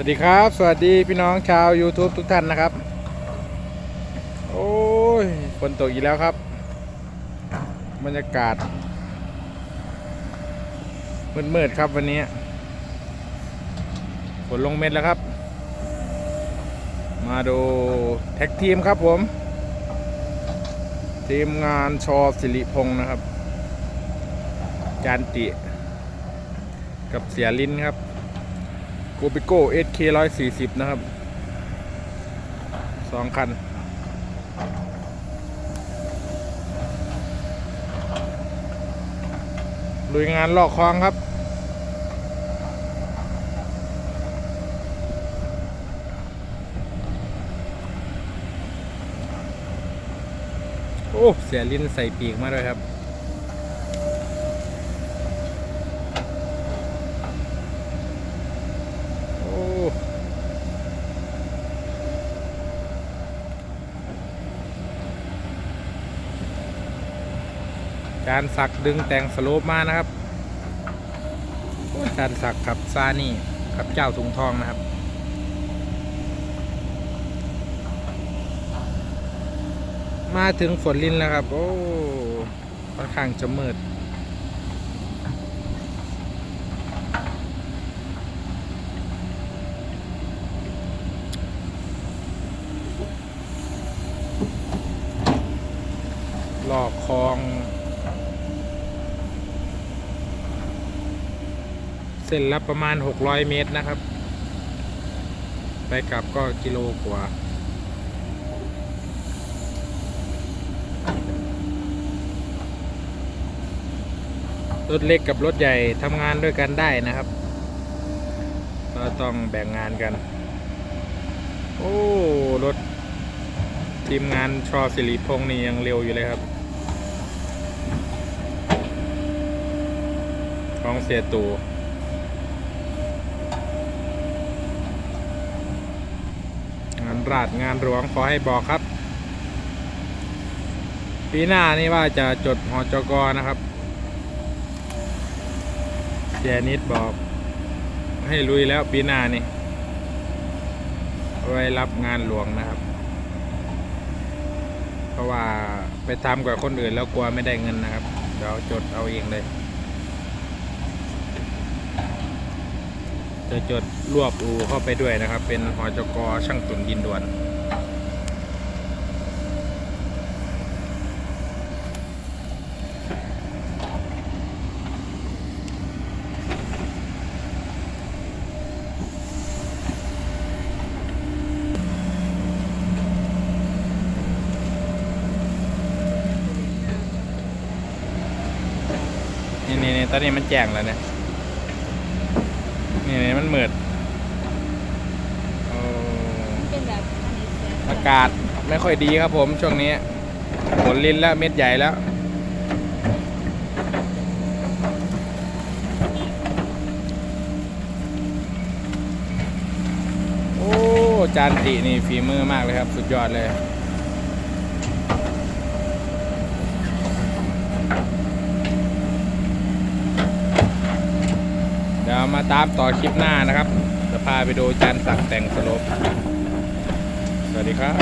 วัสดีครับ สวัสดีพี่น้องชาว YouTube ทุกท่านนะครับ โอ้ยฝนตกอีกแล้วครับ บรรยากาศมืดๆครับวันนี้ฝนลงเม็ดแล้วครับ มาดูแท็กทีมครับผม ทีมงานชอสิริพงศ์นะครับ จานติ กับเสียลินครับ โกปิโก้ SK 140นะครับสองคัน ลุยงานลอกคลองครับโอ้ เสียลิ้นใส่ปีกมาด้วยครับ โอ้ จานสักดึงแต่งสโลปมานะครับโอ้จานสักกับซานี่กับเจ้าถุงทองนะครับมาถึงฝนลินแล้วครับ โอ้ค่อนข้างจะมืด หลอกคลอง เส้นละประมาณ 600 เมตรนะครับ ไปกลับก็กิโลกว่า รถเล็กกับรถใหญ่ทำงานด้วยกันได้นะครับ ก็ต้องแบ่งงานกัน โอ้ รถทีมงานชอสิริพงษ์นี่ยังเร็วอยู่เลยครับ ของเสียตูงาน ราดงานหลวงขอให้บอกครับ ปีหน้านี่ว่าจะจดหอจกนะครับเสียนิดบอก ให้ลุยแล้วปีหน้านี่ไว้รับงานหลวงนะครับ เพราะว่าไปทำกับคนอื่นแล้วกลัวไม่ได้เงินนะครับ เดี๋ยวจดเอาเองเลย จะจดรวบอูเข้าไปด้วยนะครับ เป็นหอจกช่างตุนดินด่วนนี่นี่ตอนนี้มันแจ้งแล้วเนี่ย นี่นี่มันมืดโอ้เป็นแบบอันนี้เสียอากาศไม่ค่อยดีครับผมช่วงนี้ฝนลินแล้วเม็ดใหญ่แล้ว โอ้จานตินี่ฝีมือมากเลยครับ สุดยอดเลย เดี๋ยว มาตามต่อคลิปหน้านะครับ จะพาไปดูจานสักแต่งสลบสวัสดีครับ